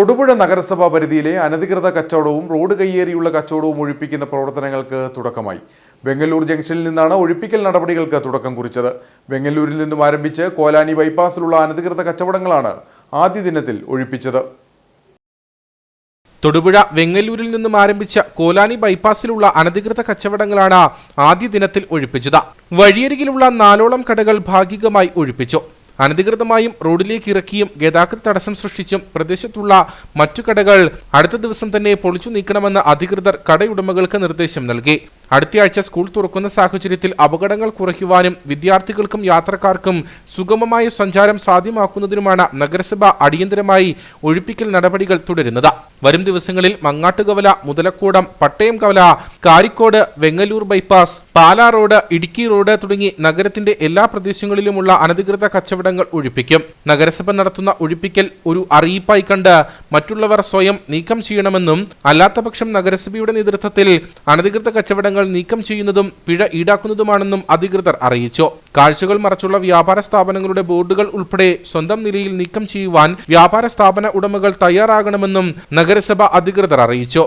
തൊടുപുഴ നഗരസഭാ പരിധിയിലെ അനധികൃത കച്ചവടവും റോഡ് കയ്യേറിയുള്ള കച്ചവടവും ഒഴിപ്പിക്കുന്ന പ്രവർത്തനങ്ങൾക്ക് തുടക്കമായി. ബംഗളൂർ ജംഗ്ഷനിൽ നിന്നാണ് ഒഴിപ്പിക്കൽ നടപടികൾക്ക് തുടക്കം കുറിച്ചത്. ബംഗളൂരിൽ നിന്നും ആരംഭിച്ച് കോലാനി ബൈപ്പാസിലുള്ള അനധികൃത കച്ചവടങ്ങളാണ് ആദ്യ ദിനത്തിൽ ഒഴിപ്പിച്ചത്. തൊടുപുഴ വെങ്ങല്ലൂരിൽ നിന്നും ആരംഭിച്ച കോലാനി ബൈപ്പാസിലുള്ള അനധികൃത കച്ചവടങ്ങളാണ് ആദ്യ ദിനത്തിൽ ഒഴിപ്പിച്ചത്. വഴിയരികിലുള്ള നാലോളം കടകൾ ഭാഗികമായി ഒഴിപ്പിച്ചു. അനധികൃതമായും റോഡിലേക്ക് ഇറക്കിയും ഗതാഗത തടസ്സം സൃഷ്ടിച്ചും പ്രദേശത്തുള്ള മറ്റു കടകൾ അടുത്ത ദിവസം തന്നെ പൊളിച്ചു നീക്കണമെന്ന് അധികൃതർ കടയുടമകൾക്ക് നിർദ്ദേശം നൽകി. അടുത്തയാഴ്ച സ്കൂൾ തുറക്കുന്ന സാഹചര്യത്തിൽ അപകടങ്ങൾ കുറയ്ക്കുവാനും വിദ്യാർത്ഥികൾക്കും യാത്രക്കാർക്കും സുഗമമായ സഞ്ചാരം സാധ്യമാക്കുന്നതിനുമാണ് നഗരസഭ അടിയന്തരമായി ഒഴിപ്പിക്കൽ നടപടികൾ തുടരുന്നത്. വരും ദിവസങ്ങളിൽ Mangattukavala Muthalakkodam Pattayam Kavala Karikode Vengalloor bypass Pala road Idukki road തുടങ്ങി നഗരത്തിന്റെ എല്ലാ പ്രദേശങ്ങളിലുമുള്ള അനധികൃത കച്ചവടങ്ങൾ ഒഴിപ്പിക്കും. നഗരസഭ നടത്തുന്ന ഒഴിപ്പിക്കൽ ഒരു അറിയിപ്പായി കണ്ട് മറ്റുള്ളവർ സ്വയം നീക്കം ചെയ്യണമെന്നും അല്ലാത്തപക്ഷം നഗരസഭയുടെ നേതൃത്വത്തിൽ അനധികൃത കച്ചവടങ്ങൾ നീക്കം ചെയ്യുന്നതും പിഴ ഈടാക്കുന്നതുമാണെന്നും അധികൃതർ അറിയിച്ചു. കാഴ്ചകൾ മറച്ചുള്ള വ്യാപാര സ്ഥാപനങ്ങളുടെ ബോർഡുകൾ ഉൾപ്പെടെ സ്വന്തം നിലയിൽ നീക്കം ചെയ്യുവാൻ വ്യാപാര സ്ഥാപന ഉടമകൾ തയ്യാറാകണമെന്നും നഗരസഭ അധികൃതർ അറിയിച്ചു